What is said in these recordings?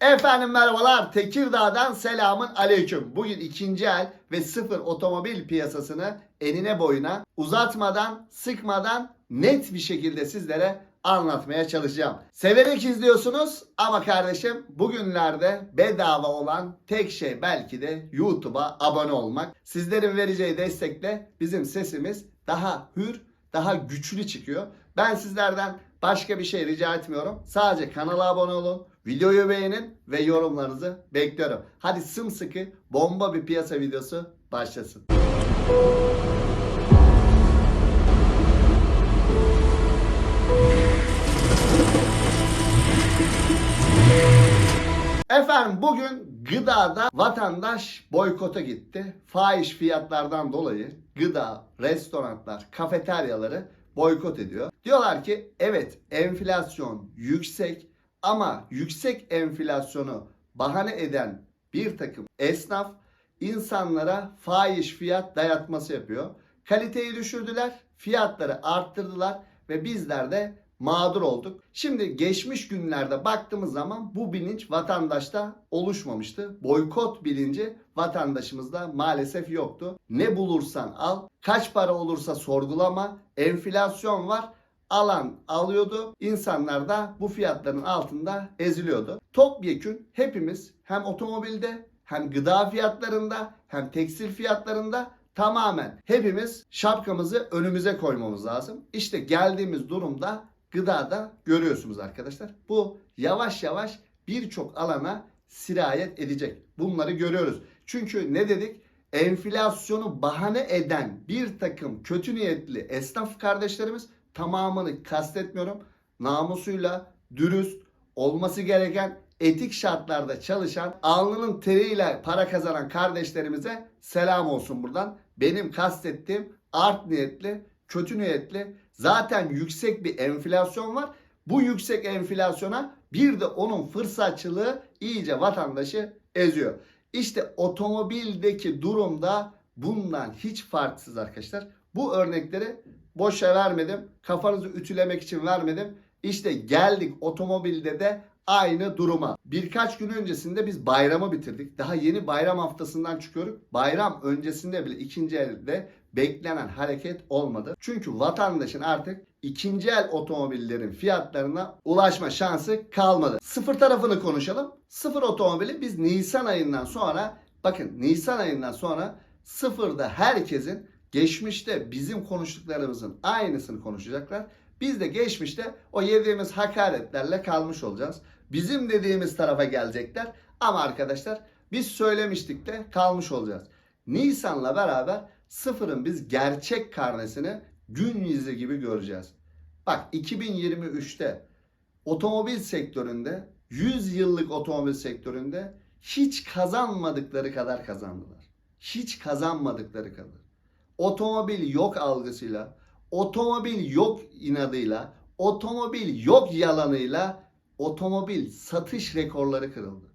Efendim merhabalar. Tekirdağ'dan selamın aleyküm. Bugün ikinci el ve sıfır otomobil piyasasını enine boyuna uzatmadan, sıkmadan net bir şekilde sizlere anlatmaya çalışacağım. Severek izliyorsunuz ama kardeşim bugünlerde bedava olan tek şey belki de YouTube'a abone olmak. Sizlerin vereceği destekle bizim sesimiz daha hür, daha güçlü çıkıyor. Ben sizlerden başka bir şey rica etmiyorum. Sadece kanala abone olun, videoyu beğenin ve yorumlarınızı bekliyorum. Hadi sımsıkı bomba bir piyasa videosu başlasın. Efendim bugün gıdada vatandaş boykota gitti. Fahiş fiyatlardan dolayı gıda, restoranlar, kafeteryaları boykot ediyor. Diyorlar ki evet enflasyon yüksek ama yüksek enflasyonu bahane eden bir takım esnaf insanlara fahiş fiyat dayatması yapıyor. Kaliteyi düşürdüler, fiyatları arttırdılar ve bizler de mağdur olduk. Şimdi geçmiş günlerde baktığımız zaman bu bilinç vatandaşta oluşmamıştı. Boykot bilinci vatandaşımızda maalesef yoktu. Ne bulursan al, kaç para olursa sorgulama, enflasyon var. Alan alıyordu. İnsanlar da bu fiyatların altında eziliyordu. Topyekün hepimiz hem otomobilde hem gıda fiyatlarında hem tekstil fiyatlarında tamamen hepimiz şapkamızı önümüze koymamız lazım. İşte geldiğimiz durumda gıdada görüyorsunuz arkadaşlar. Bu yavaş yavaş birçok alana sirayet edecek. Bunları görüyoruz. Çünkü ne dedik? Enflasyonu bahane eden bir takım kötü niyetli esnaf kardeşlerimiz tamamını kastetmiyorum. Namusuyla dürüst olması gereken etik şartlarda çalışan, alnının teriyle para kazanan kardeşlerimize selam olsun buradan. Benim kastettiğim art niyetli, kötü niyetli, zaten yüksek bir enflasyon var. Bu yüksek enflasyona bir de onun fırsatçılığı iyice vatandaşı eziyor. İşte otomobildeki durumda bundan hiç farksız arkadaşlar. Bu örnekleri boşa vermedim. Kafanızı ütülemek için vermedim. İşte geldik otomobilde de aynı duruma. Birkaç gün öncesinde biz bayramı bitirdik. Daha yeni bayram haftasından çıkıyoruz. Bayram öncesinde bile ikinci elde beklenen hareket olmadı. Çünkü vatandaşın artık ikinci el otomobillerin fiyatlarına ulaşma şansı kalmadı. Sıfır tarafını konuşalım. Sıfır otomobili biz Nisan ayından sonra bakın Nisan ayından sonra sıfırda herkesin geçmişte bizim konuştuklarımızın aynısını konuşacaklar. Biz de geçmişte o yediğimiz hakaretlerle kalmış olacağız. Bizim dediğimiz tarafa gelecekler. Ama arkadaşlar biz söylemiştik de kalmış olacağız. Nisan'la beraber sıfırın biz gerçek karnesini gün yüzü gibi göreceğiz. Bak 2023'te otomobil sektöründe 100 yıllık otomobil sektöründe hiç kazanmadıkları kadar kazandılar. Hiç kazanmadıkları kadar. Otomobil yok algısıyla, otomobil yok inadıyla, otomobil yok yalanıyla otomobil satış rekorları kırıldı.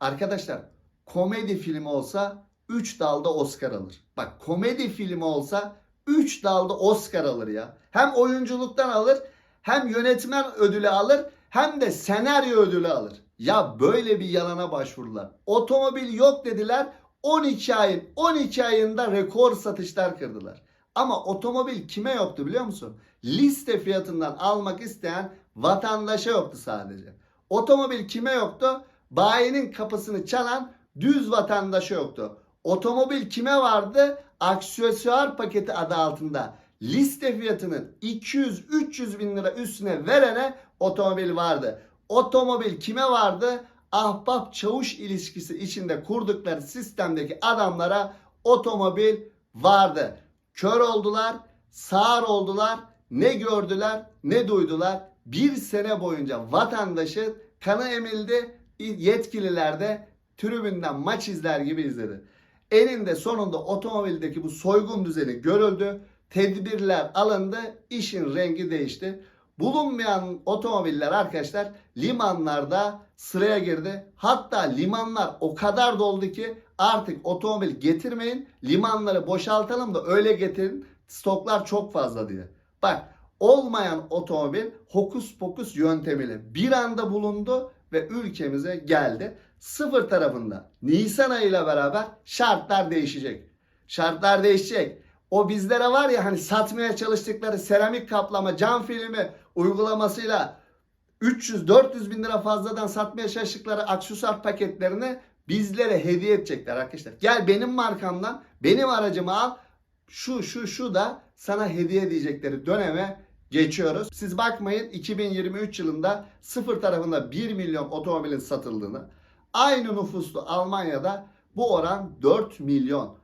Arkadaşlar komedi filmi olsa 3 dalda Oscar alır. Bak komedi filmi olsa 3 dalda Oscar alır ya. Hem oyunculuktan alır, hem yönetmen ödülü alır, hem de senaryo ödülü alır. Ya böyle bir yalana başvurdular. Otomobil yok dediler. 12 ayın 12 ayında rekor satışlar kırdılar. Ama otomobil kime yoktu biliyor musun? Liste fiyatından almak isteyen vatandaşa yoktu sadece. Otomobil kime yoktu? Bayinin kapısını çalan düz vatandaşa yoktu. Otomobil kime vardı? Aksesuar paketi adı altında liste fiyatının 200-300 bin lira üstüne verene otomobil vardı. Otomobil kime vardı? Ahbap çavuş ilişkisi içinde kurdukları sistemdeki adamlara otomobil vardı. Kör oldular, sağır oldular, ne gördüler, ne duydular. Bir sene boyunca vatandaşın kanı emildi, yetkililer de tribünden maç izler gibi izledi. Eninde sonunda otomobildeki bu soygun düzeni görüldü. Tedbirler alındı. işin rengi değişti. Bulunmayan otomobiller arkadaşlar limanlarda sıraya girdi. Hatta limanlar o kadar doldu ki artık otomobil getirmeyin. Limanları boşaltalım da öyle getirin. Stoklar çok fazla diye. Bak olmayan otomobil hokus pokus yöntemiyle bir anda bulundu ve ülkemize geldi. Sıfır tarafında Nisan ayıyla beraber şartlar değişecek. Şartlar değişecek. O bizlere var ya hani satmaya çalıştıkları seramik kaplama cam filmi uygulamasıyla 300-400 bin lira fazladan satmaya çalıştıkları aksesuar paketlerini bizlere hediye edecekler arkadaşlar. Gel benim markamdan benim aracımı al şu şu şu da sana hediye edecekleri döneme geçiyoruz. Siz bakmayın 2023 yılında sıfır tarafında 1 milyon otomobilin satıldığını aynı nüfuslu Almanya'da bu oran 4 milyon.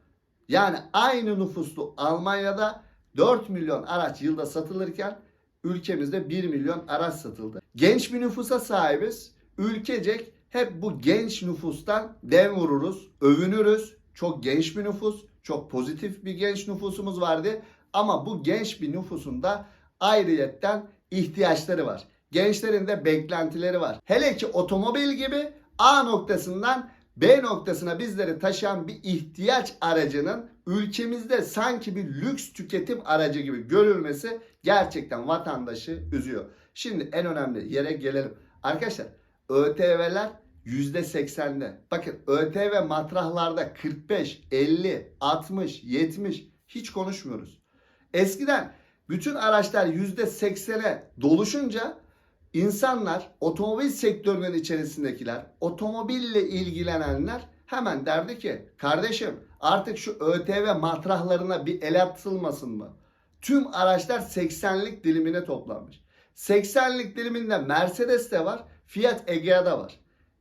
Yani aynı nüfuslu Almanya'da 4 milyon araç yılda satılırken ülkemizde 1 milyon araç satıldı. Genç bir nüfusa sahibiz. Ülkecek hep bu genç nüfustan dem vururuz, övünürüz. Çok genç bir nüfus, çok pozitif bir genç nüfusumuz vardı. Ama bu genç bir nüfusun da ayrıyetten ihtiyaçları var. Gençlerin de beklentileri var. Hele ki otomobil gibi A noktasından B noktasına bizleri taşıyan bir ihtiyaç aracının ülkemizde sanki bir lüks tüketim aracı gibi görülmesi gerçekten vatandaşı üzüyor. Şimdi en önemli yere gelelim. Arkadaşlar ÖTV'ler %80'de. Bakın ÖTV matrahlarda 45, 50, 60, 70 hiç konuşmuyoruz. Eskiden bütün araçlar %80'e doluşunca insanlar otomobil sektörünün içerisindekiler, otomobille ilgilenenler hemen derdi ki kardeşim artık şu ÖTV matrahlarına bir el atılmasın mı? Tüm araçlar 80'lik dilimine toplanmış. 80'lik diliminde Mercedes de var, Fiat Egea'da var.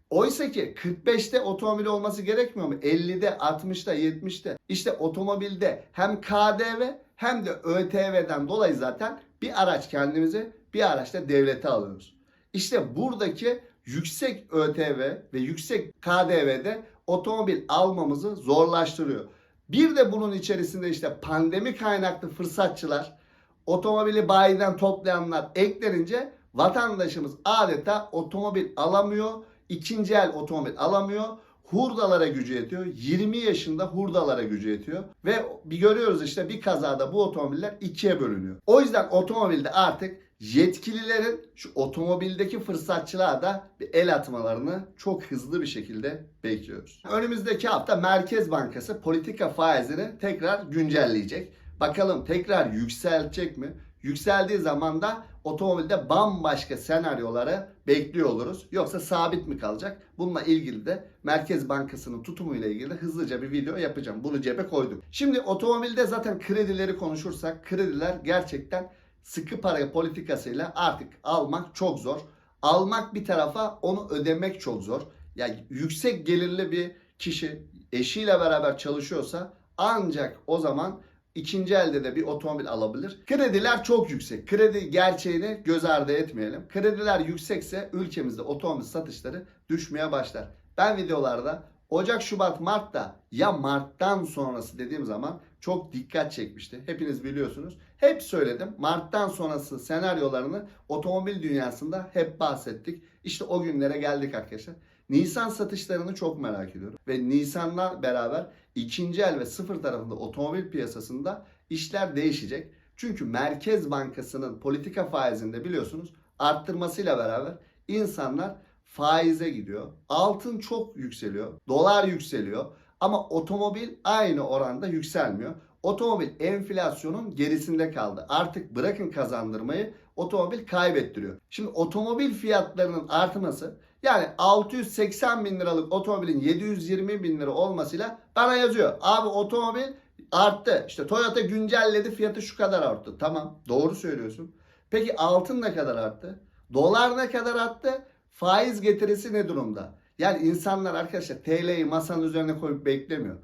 Oysa ki 45'te otomobil olması gerekmiyor mu? 50'de, 60'da, 70'te. İşte otomobilde hem KDV hem de ÖTV'den dolayı zaten bir araç kendimize, bir araç da devlete alıyoruz. İşte buradaki yüksek ÖTV ve yüksek KDV'de otomobil almamızı zorlaştırıyor. Bir de bunun içerisinde işte pandemi kaynaklı fırsatçılar, otomobili bayiden toplayanlar eklenince vatandaşımız adeta otomobil alamıyor, ikinci el otomobil alamıyor. Hurdalara gücü yetiyor. 20 yaşında hurdalara gücü yetiyor. Ve bir görüyoruz işte bir kazada bu otomobiller ikiye bölünüyor. O yüzden otomobilde artık yetkililerin şu otomobildeki fırsatçılığa da bir el atmalarını çok hızlı bir şekilde bekliyoruz. Önümüzdeki hafta Merkez Bankası politika faizini tekrar güncelleyecek. Bakalım tekrar yükseltecek mi? Yükseldiği zaman da otomobilde bambaşka senaryoları bekliyor oluruz. Yoksa sabit mi kalacak? Bununla ilgili de Merkez Bankası'nın tutumuyla ilgili hızlıca bir video yapacağım. Bunu cebe koydum. Şimdi otomobilde zaten kredileri konuşursak krediler gerçekten sıkı para politikasıyla artık almak çok zor. Almak bir tarafa onu ödemek çok zor. Yani yüksek gelirli bir kişi eşiyle beraber çalışıyorsa ancak o zaman ikinci elde de bir otomobil alabilir. Krediler çok yüksek. Kredi gerçeğini göz ardı etmeyelim. Krediler yüksekse ülkemizde otomobil satışları düşmeye başlar. Ben videolarda Ocak, Şubat, Mart'ta ya Mart'tan sonrası dediğim zaman çok dikkat çekmişti. Hepiniz biliyorsunuz. Hep söyledim. Mart'tan sonrası senaryolarını otomobil dünyasında hep bahsettik. İşte o günlere geldik arkadaşlar. Nisan satışlarını çok merak ediyorum. Ve Nisan'la beraber ikinci el ve sıfır tarafında otomobil piyasasında işler değişecek. Çünkü Merkez Bankası'nın politika faizinde biliyorsunuz arttırmasıyla beraber insanlar faize gidiyor. Altın çok yükseliyor. Dolar yükseliyor. Ama otomobil aynı oranda yükselmiyor. Otomobil enflasyonun gerisinde kaldı. Artık bırakın kazandırmayı otomobil kaybettiriyor. Şimdi otomobil fiyatlarının artması yani 680 bin liralık otomobilin 720 bin lira olmasıyla bana yazıyor. Abi otomobil arttı. İşte Toyota güncelledi fiyatı şu kadar arttı. Tamam doğru söylüyorsun. Peki altın ne kadar arttı? Dolar ne kadar arttı? Faiz getirisi ne durumda? Yani insanlar arkadaşlar TL'yi masanın üzerine koyup beklemiyor.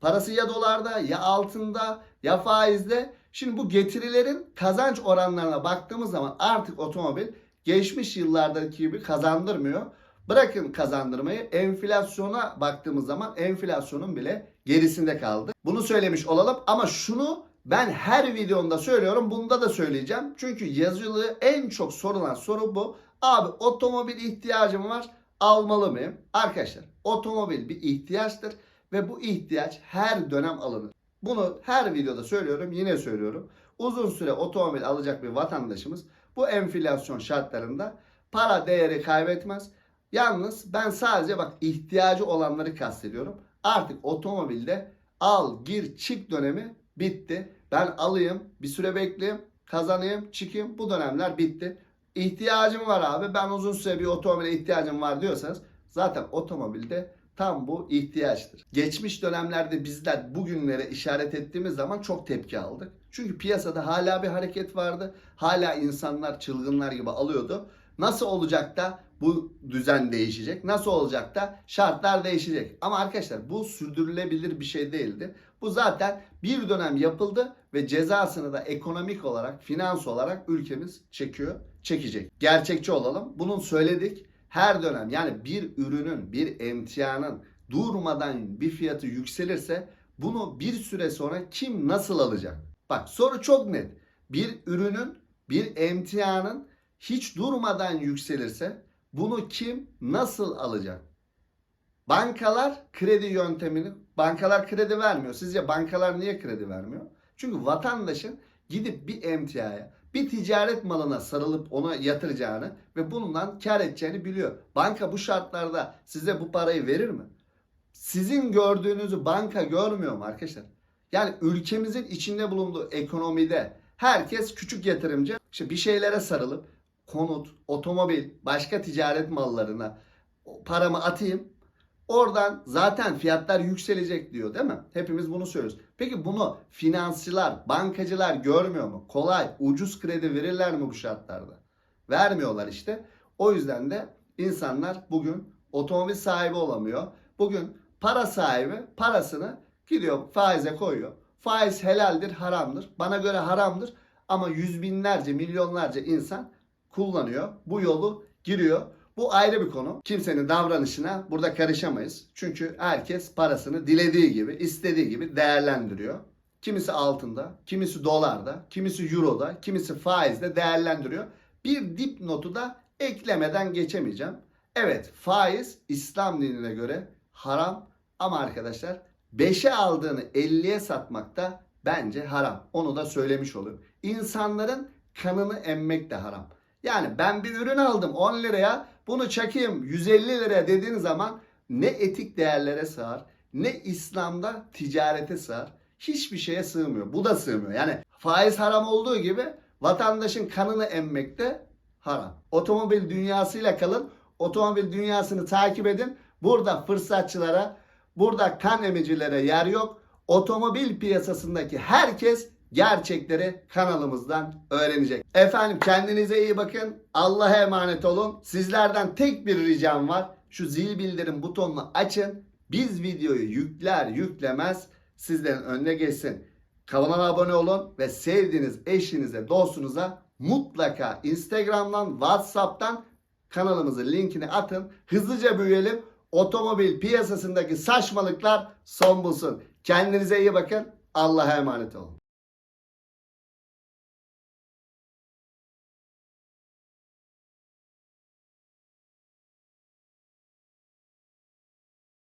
Parası ya dolarda ya altında ya faizde. Şimdi bu getirilerin kazanç oranlarına baktığımız zaman artık otomobil geçmiş yıllardaki gibi kazandırmıyor. Bırakın kazandırmayı enflasyona baktığımız zaman enflasyonun bile gerisinde kaldı. Bunu söylemiş olalım ama şunu ben her videomda söylüyorum. Bunda da söyleyeceğim. Çünkü yazılı en çok sorulan soru bu. Abi otomobil ihtiyacım var. Almalı mıyım? Arkadaşlar otomobil bir ihtiyaçtır ve bu ihtiyaç her dönem alınır. Bunu her videoda söylüyorum, yine söylüyorum. Uzun süre otomobil alacak bir vatandaşımız bu enflasyon şartlarında para değeri kaybetmez. Yalnız ben sadece bak ihtiyacı olanları kastediyorum. Artık otomobilde al gir çık dönemi bitti. Ben alayım bir süre bekleyeyim kazanayım çıkayım bu dönemler bitti. İhtiyacım var abi ben uzun süre bir otomobile ihtiyacım var diyorsanız zaten otomobilde tam bu ihtiyaçtır. Geçmiş dönemlerde bizler bugünlere işaret ettiğimiz zaman çok tepki aldık. Çünkü piyasada hala bir hareket vardı. Hala insanlar çılgınlar gibi alıyordu. Nasıl olacak da bu düzen değişecek? Nasıl olacak da şartlar değişecek? Ama arkadaşlar bu sürdürülebilir bir şey değildi. Bu zaten bir dönem yapıldı ve cezasını da ekonomik olarak, finans olarak ülkemiz çekiyor, çekecek. Gerçekçi olalım. Bunun söyledik. Her dönem yani bir ürünün, bir emtianın durmadan bir fiyatı yükselirse bunu bir süre sonra kim nasıl alacak? Bak soru çok net. Bir ürünün, bir emtianın hiç durmadan yükselirse bunu kim nasıl alacak? Bankalar kredi yöntemini, bankalar kredi vermiyor. Sizce bankalar niye kredi vermiyor? Çünkü vatandaşın gidip bir emtiaya, bir ticaret malına sarılıp ona yatıracağını ve bundan kar edeceğini biliyor. Banka bu şartlarda size bu parayı verir mi? Sizin gördüğünüzü banka görmüyor mu arkadaşlar? Yani ülkemizin içinde bulunduğu ekonomide herkes küçük yatırımcı işte bir şeylere sarılıp konut, otomobil, başka ticaret mallarına paramı atayım. Oradan zaten fiyatlar yükselecek diyor değil mi? Hepimiz bunu söylüyoruz. Peki bunu finansçılar, bankacılar görmüyor mu? Kolay, ucuz kredi verirler mi bu şartlarda? Vermiyorlar işte. O yüzden de insanlar bugün otomobil sahibi olamıyor. Bugün para sahibi parasını gidiyor faize koyuyor. Faiz helaldir, haramdır. Bana göre haramdır ama yüz binlerce, milyonlarca insan kullanıyor. Bu yolu giriyor. Bu ayrı bir konu. Kimsenin davranışına burada karışamayız. Çünkü herkes parasını dilediği gibi, istediği gibi değerlendiriyor. Kimisi altında, kimisi dolarda, kimisi euroda, kimisi faizde değerlendiriyor. Bir dipnotu da eklemeden geçemeyeceğim. Evet faiz İslam dinine göre haram ama arkadaşlar 5'e aldığını 50'ye satmak da bence haram. Onu da söylemiş olayım. İnsanların kanını emmek de haram. Yani ben bir ürün aldım 10 liraya bunu çakayım 150 liraya dediğin zaman ne etik değerlere sığar ne İslam'da ticarete sığar. Hiçbir şeye sığmıyor. Bu da sığmıyor. Yani faiz haram olduğu gibi vatandaşın kanını emmek de haram. Otomobil dünyasıyla kalın. Otomobil dünyasını takip edin. Burada fırsatçılara, burada kan emicilere yer yok. Otomobil piyasasındaki herkes gerçekleri kanalımızdan öğrenecek. Efendim kendinize iyi bakın. Allah'a emanet olun. Sizlerden tek bir ricam var. Şu zil bildirim butonunu açın. Biz videoyu yükler yüklemez sizlerin önüne geçsin. Kanala abone olun ve sevdiğiniz eşinize, dostunuza mutlaka Instagram'dan, WhatsApp'tan kanalımızın linkini atın. Hızlıca büyüyelim. Otomobil piyasasındaki saçmalıklar son bulsun. Kendinize iyi bakın. Allah'a emanet olun.